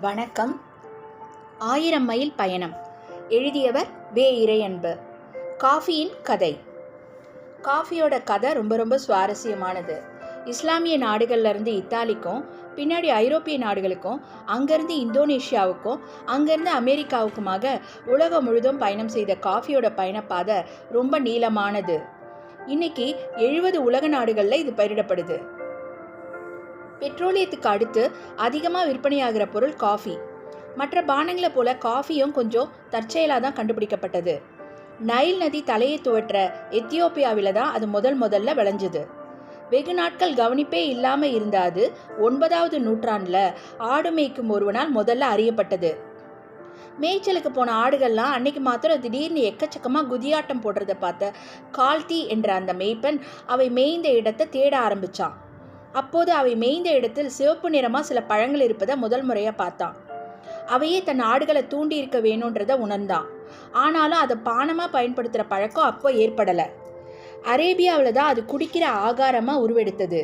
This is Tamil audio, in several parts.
வணக்கம். ஆயிரம் மைல் பயணம். எழுதியவர் வே. இறையன்பு. காஃபியின் கதை. காஃபியோட கதை ரொம்ப ரொம்ப சுவாரஸ்யமானது. இஸ்லாமிய நாடுகள்லேருந்து இத்தாலிக்கும் பின்னாடி ஐரோப்பிய நாடுகளுக்கும் அங்கேருந்து இந்தோனேஷியாவுக்கும் அங்கேருந்து அமெரிக்காவுக்குமாக உலகம் முழுதும் பயணம் செய்த காஃபியோட பயணப்பாதை ரொம்ப நீளமானது. இன்னைக்கு எழுபது உலக நாடுகளில் இது பயிரிடப்படுது. பெட்ரோலியத்துக்கு அடுத்து அதிகமாக விற்பனையாகிற பொருள் காஃபி. மற்ற பானங்களை போல காஃபியும் கொஞ்சம் தற்செயலாக தான் கண்டுபிடிக்கப்பட்டது. நைல் நதி தலையை துவற்ற எத்தியோப்பியாவில் தான் அது முதல் முதல்ல விளைஞ்சது. வெகு நாட்கள் கவனிப்பே இல்லாமல் இருந்த அது ஒன்பதாவது நூற்றாண்டில் ஆடு மேய்க்கும் ஒருவனால் முதல்ல அறியப்பட்டது. மேய்ச்சலுக்கு போன ஆடுகள்லாம் அன்னைக்கு மாத்திரம் திடீர்னு எக்கச்சக்கமாக குதியாட்டம் போடுறத பார்த்த கால்தி என்ற அந்த மேய்ப்பன் அவை மேய்ந்த இடத்தை தேட ஆரம்பிச்சான். அப்போது அவை மேய்ந்த இடத்தில் சிவப்பு நிறமாக சில பழங்கள் இருப்பதை முதல் முறையாக பார்த்தான் அவையே தன் ஆடுகளை தூண்டி இருக்க வேணுன்றதை உணர்ந்தான் ஆனாலும் அதை பானமாக பயன்படுத்துகிற பழக்கம் அப்போ ஏற்படலை. அரேபியாவில் தான் அது குடிக்கிற ஆகாரமாக உருவெடுத்தது.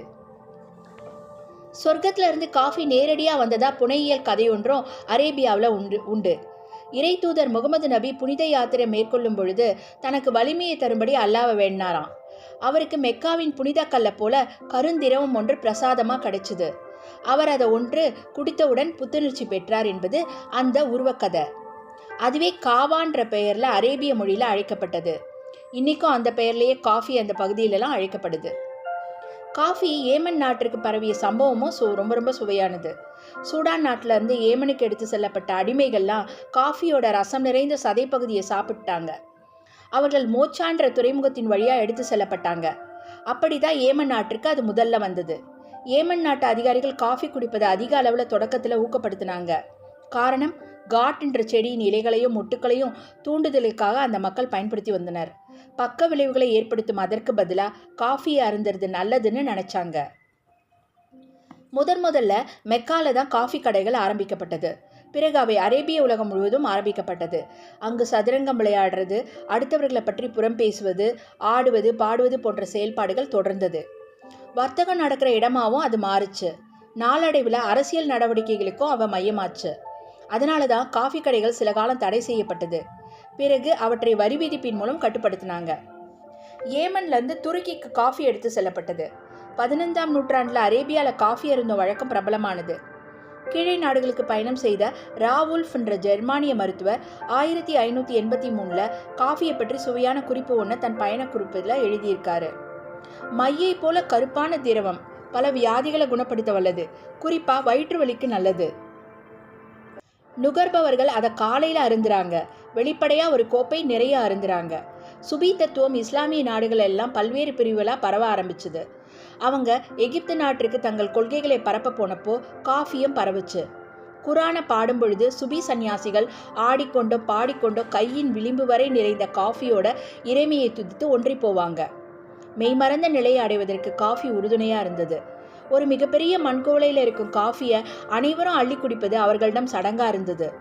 சொர்க்கத்திலிருந்து காஃபி நேரடியாக வந்ததா புனையியல் கதையொன்றும் அரேபியாவில் உண்டு உண்டு. இறை தூதர் முகமது நபி புனித யாத்திரை மேற்கொள்ளும் பொழுது தனக்கு வலிமையை தரும்படி அல்லாவை வேண்டினாராம். அவருக்கு மெக்காவின் புனித கல்லை போல கருந்திரவம் ஒன்று பிரசாதமாக கிடைச்சிது. அவர் அதை ஒன்று குடித்தவுடன் புத்துணர்ச்சி பெற்றார் என்பது அந்த உருவக்கதை. அதுவே காவான்ற பெயரில் அரேபிய மொழியில் அழைக்கப்பட்டது. இன்றைக்கும் அந்த பெயர்லேயே காஃபி அந்த பகுதியிலலாம் அழைக்கப்படுது. காஃபி ஏமன் நாட்டிற்கு பரவிய சம்பவமும் சு ரொம்ப ரொம்ப சுவையானது. சூடான் நாட்டில் இருந்து ஏமனுக்கு எடுத்து செல்லப்பட்ட அடிமைகள்லாம் காஃபியோட ரசம் நிறைந்த சதைப்பகுதியை சாப்பிட்டாங்க. அவர்கள் மோச்சான்ற துறைமுகத்தின் வழியாக எடுத்து செல்லப்பட்டாங்க. அப்படி தான் ஏமன் நாட்டிற்கு அது முதல்ல வந்தது. ஏமன் நாட்டு அதிகாரிகள் காஃபி குடிப்பதை அதிக அளவில் தொடக்கத்தில் ஊக்கப்படுத்தினாங்க. காரணம் காட் என்ற செடியின் இலைகளையும் மொட்டுக்களையும் தூண்டுதலுக்காக அந்த மக்கள் பயன்படுத்தி வந்தனர். பக்க விளைவுகளை ஏற்படுத்தும் அதற்கு பதிலாக காஃபியை அருந்துறது நல்லதுன்னு நினச்சாங்க. முதன் முதல்ல மெக்கால தான் காஃபி கடைகள் ஆரம்பிக்கப்பட்டது. பிறகு அவை அரேபிய உலகம் முழுவதும் ஆரம்பிக்கப்பட்டது. அங்கு சதுரங்கம் விளையாடுறது அடுத்தவர்களை பற்றி புறம் பேசுவது ஆடுவது பாடுவது போன்ற செயல்பாடுகள் தொடர்ந்தது. வர்த்தகம் நடக்கிற இடமாவும் அது மாறுச்சு. நாளடைவில் அரசியல் நடவடிக்கைகளுக்கும் அவ மையமாச்சு. அதனால தான் காஃபி கடைகள் சில காலம் தடை செய்யப்பட்டது. பிறகு அவற்றை வரி விதிப்பின் மூலம் கட்டுப்படுத்தினாங்க. ஏமன்லேருந்து துருக்கிக்கு காஃபி எடுத்து செல்லப்பட்டது. பதினைந்தாம் நூற்றாண்டில் அரேபியாவில் காஃபி அருந்தும் வழக்கம் பிரபலமானது. கீழே நாடுகளுக்கு பயணம் செய்த ராவுல்ஃப் என்ற ஜெர்மானிய மருத்துவர் ஆயிரத்தி ஐநூற்றி எண்பத்தி மூணில் காஃபியை பற்றி சுவையான குறிப்பு ஒன்று தன் பயண குறிப்பில் எழுதியிருக்காரு. மையை போல கருப்பான திரவம் பல வியாதிகளை குணப்படுத்த வல்லது. குறிப்பாக வயிற்று வலிக்கு நல்லது. நுகர்பவர்கள் அதை காலையில் அருந்துறாங்க. வெளிப்படையாக ஒரு கோப்பை நிறைய அருந்துறாங்க. சுபி தத்துவம் இஸ்லாமிய நாடுகள் எல்லாம் பல்வேறு பிரிவுகளாக பரவ ஆரம்பிச்சுது. அவங்க எகிப்து நாட்டிற்கு தங்கள் கொள்கைகளை பரப்ப போனப்போ காஃபியும் பரவுச்சு. குரானை பாடும் பொழுது சுபி சந்நியாசிகள் ஆடிக்கொண்டோ பாடிக்கொண்டோ கையின் விளிம்பு வரை நிறைந்த காஃபியோட இறைமையை துதித்து ஒன்றி போவாங்க. மெய்மறந்த நிலையை அடைவதற்கு காஃபி உறுதுணையாக இருந்தது. ஒரு மிகப்பெரிய மண்கோலையில் இருக்கும் காஃபியை அனைவரும் அள்ளி குடிப்பது அவர்களிடம் சடங்காக இருந்தது.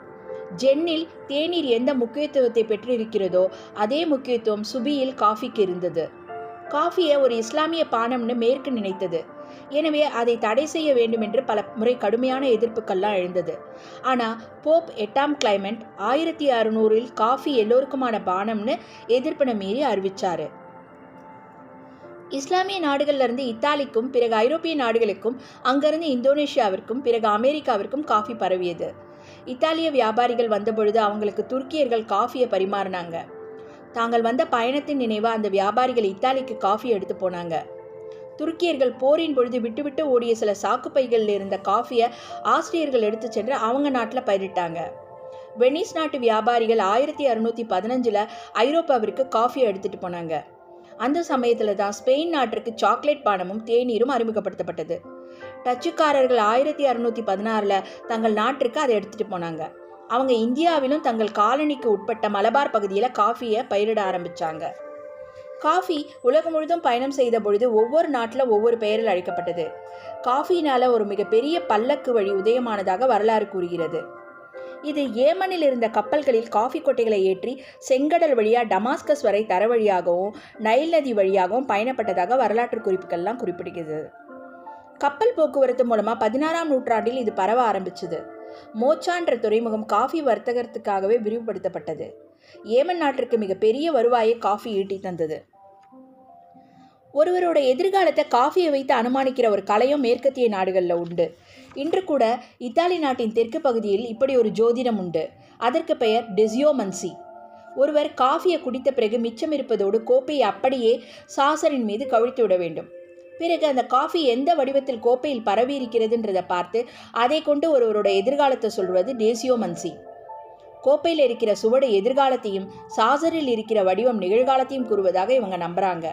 ஜென்னில் தேநீர் எந்த முக்கியத்துவத்தை பெற்றிருக்கிறதோ அதே முக்கியத்துவம் சுபியில் காஃபிக்கு இருந்தது. காஃபியை ஒரு இஸ்லாமிய பானம்னு மேற்கு நினைத்தது. எனவே அதை தடை செய்ய வேண்டும் என்று பல முறை கடுமையான எதிர்ப்புகள்லாம் எழுந்தது. ஆனால் போப் எட்டாம் கிளைமெண்ட் ஆயிரத்தி அறுநூறில் காஃபி எல்லோருக்குமான பானம்னு எதிர்ப்பினை மீறி அறிவிச்சாரு. இஸ்லாமிய நாடுகளிலிருந்து இத்தாலிக்கும் பிறகு ஐரோப்பிய நாடுகளுக்கும் அங்கிருந்து இந்தோனேஷியாவிற்கும் பிறகு அமெரிக்காவிற்கும் காஃபி பரவியது. இத்தாலிய வியாபாரிகள் வந்தபொழுது அவங்களுக்கு துருக்கியர்கள் காஃபியை பரிமாறினாங்க. தாங்கள் வந்த பயணத்தின் நினைவாக அந்த வியாபாரிகள் இத்தாலிக்கு காஃபி எடுத்து போனாங்க. துருக்கியர்கள் போரின் பொழுது விட்டுவிட்டு ஓடிய சில சாக்குப்பைகளில் இருந்த காஃபியை ஆஸ்திரியர்கள் எடுத்து சென்று அவங்க நாட்டில் பயிரிட்டாங்க. வெனிஸ் நாட்டு வியாபாரிகள் ஆயிரத்தி அறுநூற்றி பதினஞ்சில் ஐரோப்பாவிற்கு காஃபியை எடுத்துகிட்டு போனாங்க. அந்த சமயத்தில் தான் ஸ்பெயின் நாட்டிற்கு சாக்லேட் பானமும் தேநீரும் அறிமுகப்படுத்தப்பட்டது. டச்சுக்காரர்கள் ஆயிரத்தி அறுநூற்றி பதினாறில் தங்கள் நாட்டிற்கு அதை எடுத்துகிட்டு போனாங்க. அவங்க இந்தியாவிலும் தங்கள் காலனிக்கு உட்பட்ட மலபார் பகுதியில் காஃபியை பயிரிட ஆரம்பித்தாங்க காஃபி உலகம் முழுதும் பயணம் செய்த பொழுது ஒவ்வொரு நாட்டில் ஒவ்வொரு பெயரில் அழைக்கப்பட்டது. காஃபினால் ஒரு மிகப்பெரிய பல்லக்கு வழி உதயமானதாக வரலாறு கூறுகிறது. இது ஏமனில் இருந்த கப்பல்களில் காஃபி கொட்டைகளை ஏற்றி செங்கடல் வழியாக டமாஸ்கஸ் வரை தர வழியாகவும் நைல் நதி வழியாகவும் பயணப்பட்டதாக வரலாற்று குறிப்புகள்லாம் குறிப்பிடுகிறது. கப்பல் போக்குவரத்து மூலமாக பதினாறாம் நூற்றாண்டில் இது பரவ ஆரம்பிச்சது. மோச்சான்ற துறைமுகம் காஃபி வர்த்தகத்துக்காகவே விரிவுபடுத்தப்பட்டது. ஏமன் நாட்டிற்கு மிகப்பெரிய வருவாயை காஃபி ஈட்டி தந்தது. ஒருவரோட எதிர்காலத்தை காஃபியை வைத்து அனுமானிக்கிற ஒரு கலையும் மேற்கத்திய நாடுகளில் உண்டு. இன்று கூட இத்தாலி நாட்டின் தெற்கு பகுதியில் இப்படி ஒரு ஜோதிடம் உண்டு. அதற்கு பெயர் டெசியோமன்சி. ஒருவர் காஃபியை குடித்த பிறகு மிச்சம் இருப்பதோடு கோப்பையை அப்படியே சாசரின் மீது கவிழ்த்து விட வேண்டும். பிறகு அந்த காஃபி எந்த வடிவத்தில் கோப்பையில் பரவி இருக்கிறதுன்றதை பார்த்து அதை கொண்டு ஒருவரோட எதிர்காலத்தை சொல்வது டேசியோமன்சி. கோப்பையில் இருக்கிற சுவடு எதிர்காலத்தையும் சாசரில் இருக்கிற வடிவம் நிகழ்காலத்தையும் கூறுவதாக இவங்க நம்புறாங்க.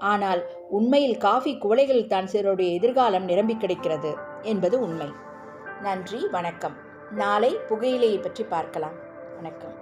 ஆனால் உண்மையில் காஃபி குவளைகளில் தான் சிலருடைய எதிர்காலம் நிரம்பி கிடைக்கிறது என்பது உண்மை. நன்றி வணக்கம். நாளை புகையிலையை பற்றி பார்க்கலாம். வணக்கம்.